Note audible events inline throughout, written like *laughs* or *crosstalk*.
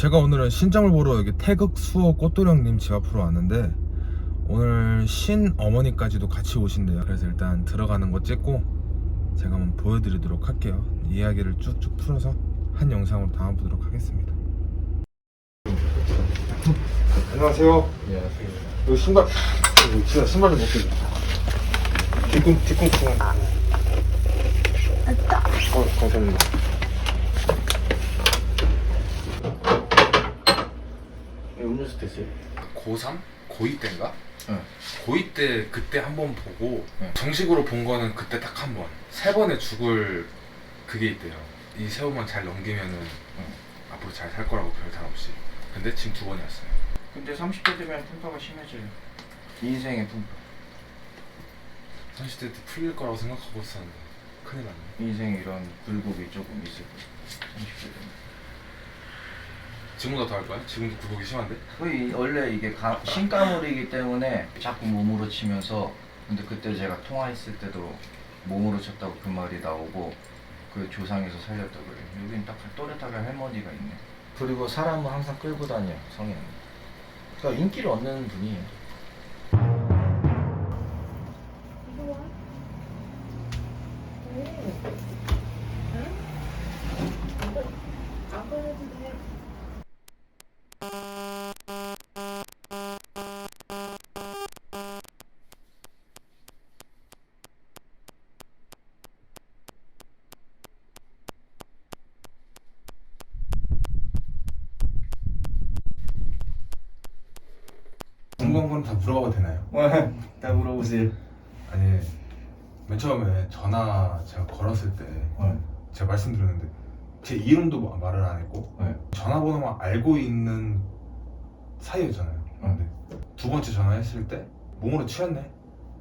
제가 오늘은 신점을 보러 여기 태극 수호 꽃도령님 집 앞으로 왔는데 오늘 신 어머니까지도 같이 오신대요. 그래서 일단 들어가는 거 찍고 제가 한번 보여드리도록 할게요. 이야기를 쭉쭉 풀어서 한 영상으로 담아보도록 하겠습니다. 안녕하세요. 안녕하세요. 여기 신발, 여기 진짜 신발 좀 벗겨줘. 뒤꿈, 뒤꿈치. 어, 감사합니다. 음료수 드세요. 고3? 고2 때인가? 응. 고2 때 그때 한 번 보고 응. 정식으로 본 거는 그때 딱 한 번. 세 번에 죽을 그게 있대요. 이세 번만 잘 넘기면은 앞으로 잘 살 거라고 별탈 없이. 근데 지금 두 번이 왔어요. 근데 30대 되면 풍파가 심해져요. 인생의 풍파. 30대 때 풀릴 거라고 생각하고 있었는데 큰일 났네. 인생에 이런 굴곡이 조금 있을 거예요. 30대 되면. 지금보다 더 할 거야? 지금도 굴곡이 심한데? 거의 원래 이게 가, 신가물이기 때문에 자꾸 몸으로 치면서 근데 그때 제가 통화했을 때도 몸으로 쳤다고 그 말이 나오고 그 조상에서 살렸다고 그래요. 여긴 딱 또렷하게 할머니가 있네. 그리고 사람은 항상 끌고 다녀 성인은. 그러니까 인기를 얻는 분이에요. 궁 건다 물어봐도 되나요? 다 물어보세요. 아니 맨 처음에 전화 제가 걸었을 때 제가 말씀드렸는데 제 이름도 마- 말을 안 했고 네. 전화번호만 알고 있는 사이였잖아요. 근데 두 번째 전화했을 때 몸으로 치웠네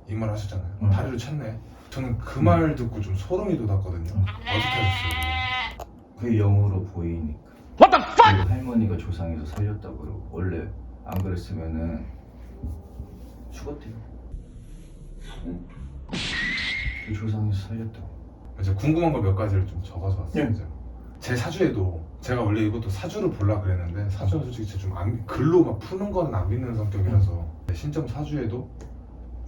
이 말 하셨잖아요. 응. 다리로 쳤네. 저는 그 말 듣고 좀 소름이 돋았거든요. 하셨어요? 그 영으로 보이니까. What the fuck? 할머니가 조상에서 살렸다고 그러고 원래 안 그랬으면은 죽었대요. 응. 그 조상에서 살렸다고. 이제 궁금한 거 몇 가지를 좀 적어서 왔어요. 예. 제가. 제 사주에도 제가 원래 이것도 사주를 볼라 그랬는데 사주는 솔직히 제가 좀 안, 글로 막 푸는 거는 안 믿는 성격이라서 신점 사주에도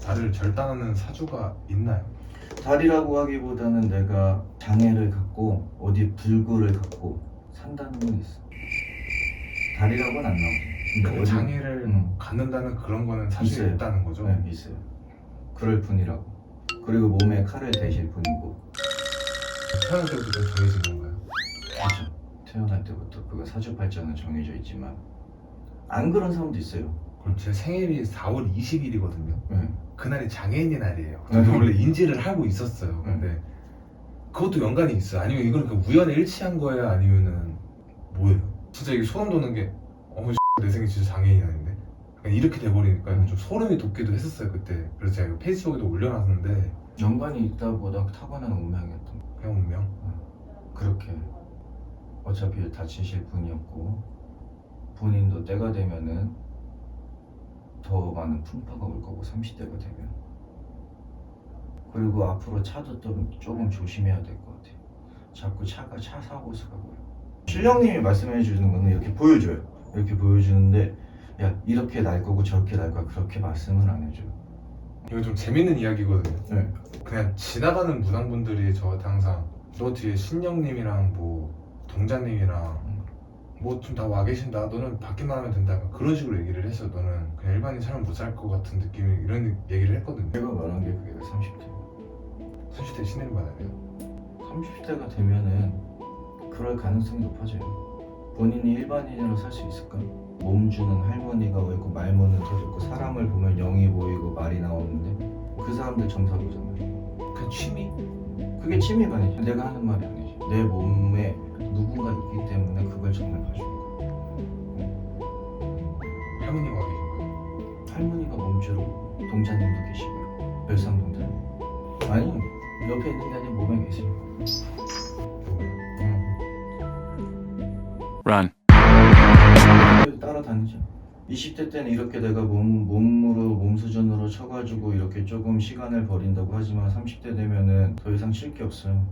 나를 절단하는 사주가 있나요? 달이라고 하기보다는 내가 장애를 갖고 어디 불구를 갖고 산다는 건 있어. 달이라고는 안 나오지. 근데 그 장애를 응. 갖는다는 그런 거는 사주에 있어요. 있다는 거죠? 네, 있어요. 그럴 뿐이라고. 그리고 몸에 칼을 대실 뿐이고. 태어날 때부터 좀 정해진 건가요? 그렇죠. 태어날 때부터 그가 사주팔자는 정해져 있지만 안 그런 사람도 있어요. 그럼 제 생일이 4월 20일이거든요. 네. 그날이 장애인의 날이에요. 네. 저도 원래 인지를 하고 있었어요. 근데 그것도 연관이 있어요. 아니면 그냥 우연에 일치한 거예요? 아니면은 뭐예요? 진짜 이게 소름 돋는 게 내 생일 진짜 장애인이 아닌데 약간 이렇게 돼버리니까 좀 소름이 돋기도 했었어요 그때. 그래서 제가 이거 페이스북에도 올려놨는데 연관이 있다 보다 타고난 운명이었던 거. 그냥 운명. 그렇게 어차피 다치실 분이었고 본인도 때가 되면은 더 많은 풍파가 올 거고 30대가 되면 그리고 앞으로 차도 좀 조금 조심해야 될 것 같아요. 자꾸 차가 차 사고 수가 고요. 신령님이 말씀해 주는 거는 이렇게 보여줘요. 이렇게 보여주는데 야 이렇게 날 거고 저렇게 날 거야 그렇게 말씀은 안 해줘요. 이거 좀 재밌는 이야기거든요. 네. 그냥 지나가는 무당분들이 저한테 항상 너 뒤에 신령님이랑 뭐 동자님이랑 뭐 좀 다 와 계신다. 너는 받기만 하면 된다. 그런 식으로 얘기를 해서 너는 그냥 일반인 사람 못 살 것 같은 느낌이 이런 얘기를 했거든요. 내가 말한 게 그게 30대. 30대 신뢰를 받아야 돼요. 30대가 되면은 그럴 가능성이 높아져요. 본인이 일반인으로 살 수 있을까? 몸 주는 할머니가 있고 말문은 터졌고 사람을 보면 영이 보이고 말이 나오는데 그 사람들 정사보잖아요. 그 취미? 그게 취미가 아니지. 내가 하는 말이 아니지. 내 몸에 누군가 있기 때문에 그걸 정말 봐주는 거야. 할머니가 와 계신 거예요. 할머니가 몸주로 동자님도 계시고요. 별상 동자님. 아니 옆에 있는 게 아니라 몸에. 누 Run. 따라다니죠. 20대 때는 이렇게 내가 몸, 몸으로 몸 수준으로 쳐가지고 이렇게 조금 시간을 버린다고 하지만 30대 되면은 더 이상 칠 게 없어요.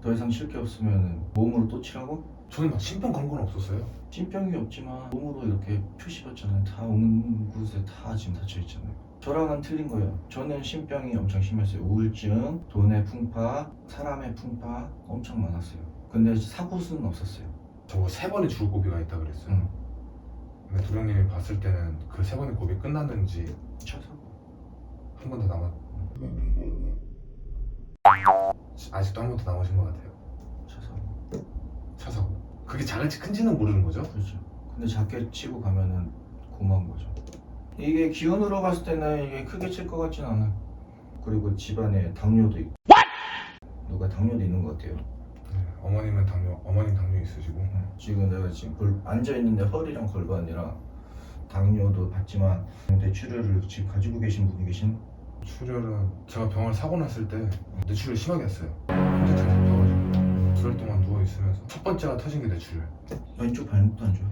더 이상 칠 게 없으면은 몸으로 또 치라고? 저는 막 신병 그런 건 없었어요. 찐병이 없지만 몸으로 이렇게 표시받잖아요. 다온 곳에 다 지금 닫혀 있잖아요. 저랑은 틀린 거예요. 저는 신병이 엄청 심했어요. 우울증, 돈의 풍파, 사람의 풍파 엄청 많았어요. 근데 사고수는 없었어요. 저세 번의 죽을 고비가 있다 그랬어요. 응. 근데 도령님이 봤을 때는 그 세 번의 고비 끝났는지 차 사고. 한번 더 남았. 아직도 한 번 더 남으신 것 같아요. 차 사고. 차 사고. 그게 작을지 큰지는 모르는 거죠? 그렇죠. 근데 작게 치고 가면은 고마운 거죠. 이게 기운으로 봤을 때는 이게 크게 칠 것 같진 않아요. 그리고 집안에 당뇨도 있고. 누가 당뇨도 있는 것 같아요. 네, 어머님은 당뇨, 어머님 당뇨 있으시고 지금 내가 지금 골, 앉아 있는데 허리랑 골반이랑 당뇨도 받지만 뇌출혈을 지금 가지고 계신 분이 계신 출혈은 제가 병을 사고 났을 때 뇌출혈 심하게 했어요. 혼자 잘 잡혀가지고 수일 동안 누워 있으면서 첫 번째가 터진 게 뇌출혈. 왼쪽 발목도 안 좋아.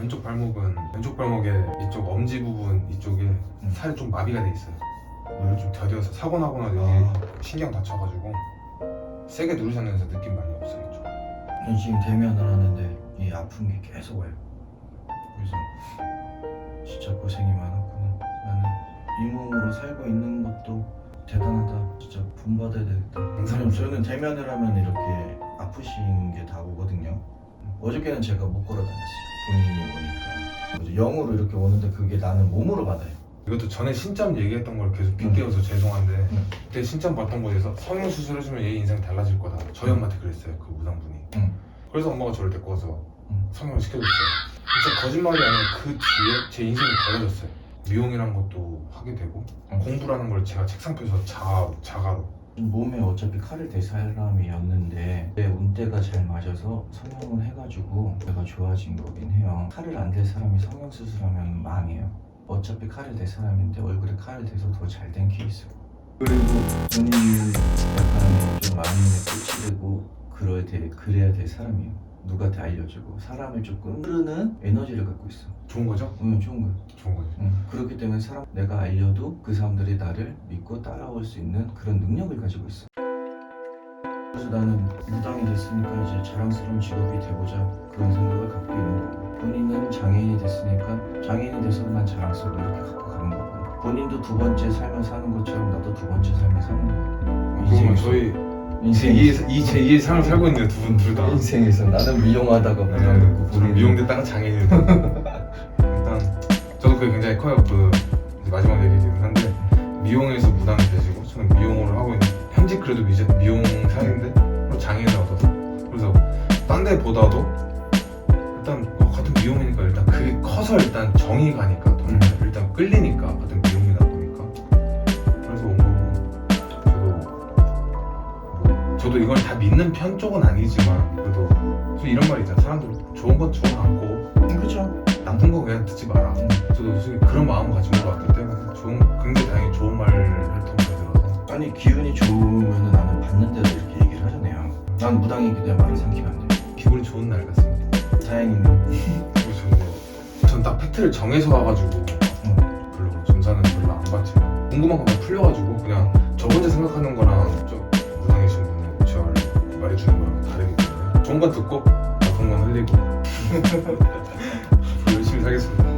왼쪽 발목은 왼쪽 발목에 이쪽 엄지 부분 이쪽에 음. 살이 좀 마비가 돼 있어요. 오히려 좀 더뎌서 사고 나거나 여기 아. 신경 다쳐가지고 세게 누르셨는데 느낌 많이. 이쪽. 근데 지금 대면을 하는데 이 아픈 게 계속 와요. 그래서 진짜 고생이 많았구나. 나는 이 몸으로 살고 있는 것도 대단하다. 진짜 본받아야 되겠다. 왜냐면 저는 대면을 하면 이렇게 아프신 게 다 오거든요. 어저께는 제가 못 걸어 다녔어요. 본인이 오니까. 영으로 이렇게 오는데 그게 나는 몸으로 받아요. 이것도 전에 신점 얘기했던 걸 계속 빗대어서 죄송한데 응. 그때 신점 봤던 곳에서 성형 수술해주면 얘 인생 달라질 거다. 저희 엄마한테 그랬어요. 그 무당분이. 응. 그래서 엄마가 저를 데리고 와서 응. 성형을 시켜줬어요. 진짜 거짓말이 아니라 그 뒤에 제 인생이 달라졌어요. 미용이란 것도 하게 되고 응. 공부라는 걸 제가 책상 펴서 자, 자가로 몸에 어차피 칼을 댈 사람이었는데 내 운대가 잘 맞아서 성형을 해가지고 내가 좋아진 거긴 해요 칼을 안 댈 사람이 성형 수술하면 망해요 어차피 칼을 댈 사람인데 얼굴에 칼을 대서 더 잘된 케이스 그리고 본인이 약간 좀 많이 꽂히고 그래야 돼 그래야 될 사람이에요 누구한테 알려주고 사람을 조금 흐르는 에너지를 갖고 있어 좋은 거죠? 응 좋은 거야 좋은 거죠. 응, 그렇기 때문에 사람 내가 알려도 그 사람들이 나를 믿고 따라올 수 있는 그런 능력을 가지고 있어. 그래서 나는 무당이 됐으니까 이제 자랑스러운 직업이 되고자 그런 생각을 갖고 있는 거고 본인은 장애인이 됐으니까 장애인이 돼서 난 자랑스러워 이렇게 갖고 가는 거고 본인도 두 번째 삶을 사는 것처럼 나도 두 번째 삶을 사는 거야. 그러면 저희 제2의, 이 제2의 삶을 살고 있네요. 두 분 둘 다. 인생에서 나는 미용하다가 됐고 저는 본인은 미용됐다가 장애인. 일단 저도 그게 굉장히 커요. 그 이제 마지막 얘기이긴 한데 미용에서 무당이 되시고 저는 미용을 하고 있는 현직 그래도 미제, 미용 사인데? 그리고 장애인을 얻어서. 그래서 딴 데보다도 일단 어, 같은 미용이니까 일단 그게 커서 일단 정이 가니까 또 음. 일단 끌리니까 같은 미용이다 보니까. 그래서 온 거고 저도 뭐 저도 이걸 다 믿는 편 쪽은 아니지만 그래도 저 이런 말 있잖아. 사람들 좋은 건 좋아 않고 그렇죠. 나쁜 거 그냥 듣지 마라 아니 기운이 좋으면 나는 받는데도 이렇게 얘기를 하잖아요. 난 무당이기 때문에 말을 삼키면 안 돼. 기분이 좋은 날 같습니다 다행이네. 그리고 저는 전딱 팩트를 정해서 와가지고 응. 별로 점사는 별로 안 받지만 궁금한 거다 풀려가지고 그냥 저 혼자 생각하는 거랑 저 무당이신 분은 저 말해주는 거랑 다르기 때문에 좋은 건 듣고 나쁜 건 흘리고 *laughs* 열심히 살겠습니다